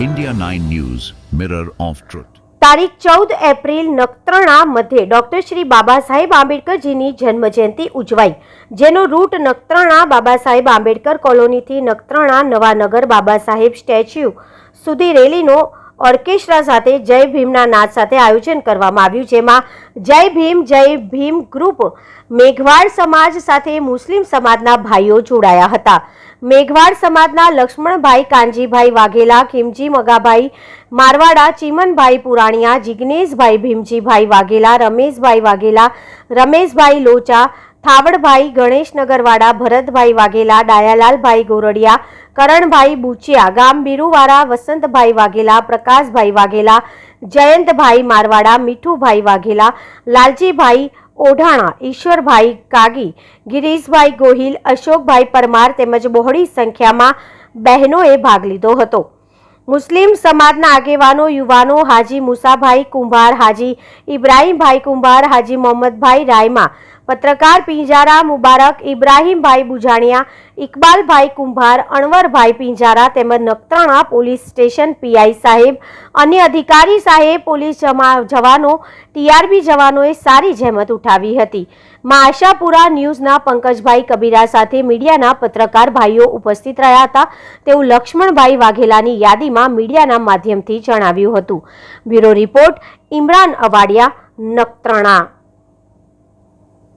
India 9 News, Mirror of Truth. તારીખ ચૌદ April Nakhatrana મધ્યે ડોક્ટર શ્રી બાબા સાહેબ આંબેડકરજીની જન્મજયંતિ ઉજવાઈ જેનો રૂટ નખત્રાણા બાબા સાહેબ આંબેડકર કોલોનીથી નખત્રાણા નવાનગર બાબા સાહેબ સ્ટેચ્યુ સુધી રેલીનો ઓર્કેસ્ટ્રા સાથે જય ભીમના નાદ સાથે આયોજન કરવામાં આવ્યું જેમાં જય ભીમ જય ભીમ ગ્રુપ મેઘવાડ સમાજ સાથે મુસ્લિમ સમાજના ભાઈઓ જોડાયા હતા મેઘવાડ સમાજના લક્ષ્મણભાઈ કાનજીભાઈ વાઘેલા, ખીમજી મગાભાઈ મારવાડા, ચીમનભાઈ પુરાણિયા, જિગ્નેશભાઈ ભીમજીભાઈ વાઘેલા, રમેશભાઈ વાઘેલા, રમેશભાઈ લોચા, થાવડભાઈ ગણેશનગરવાડા ભરતભાઈ વાઘેલા, ડાયાલાલભાઈ ગોરડિયા, કરણભાઈ બુચિયા ગામ બીરુવાળા વસંતભાઈ વાઘેલા, પ્રકાશભાઈ વાઘેલા, જયંતભાઈ મારવાડા, મીઠુભાઈ વાઘેલા, લાલજીભાઈ ઓઢાણા, ઈશ્વરભાઈ કાગી, ગિરીશભાઈ ગોહિલ, અશોકભાઈ પરમાર તેમજ બહોળી સંખ્યામાં બહેનોએ ભાગ લીધો હતો. મુસ્લિમ સમાજના આગેવાનો, યુવાનો હાજી મુસાભાઈ કુંભાર, હાજી ઇબ્રાહીમભાઈ કુંભાર, હાજી મોહમ્મદભાઈ રાયમા પત્રકાર પિંજારા મુબારક, ઇબ્રાહીમભાઈ બુજાણિયા, ઇકબાલભાઈ કુંભાર, અણવરભાઈ પિંજારા તેમજ નખત્રાણા પોલીસ સ્ટેશન પીઆઈ સાહેબ, અન્ય અધિકારી સાહેબ, પોલીસ જવાનો, ટીઆરબી જવાનોએ સારી જહેમત ઉઠાવી હતી. માં આશાપુરા ન્યૂઝના પંકજભાઈ કબીરા સાથે મીડિયાના પત્રકાર ભાઈઓ ઉપસ્થિત રહ્યા હતા. તેવું લક્ષ્મણભાઈ વાઘેલાની યાદીમાં મીડિયાના માધ્યમથી જણાવ્યું હતું. Bureau report, Imran Awadiya, Nakhatrana.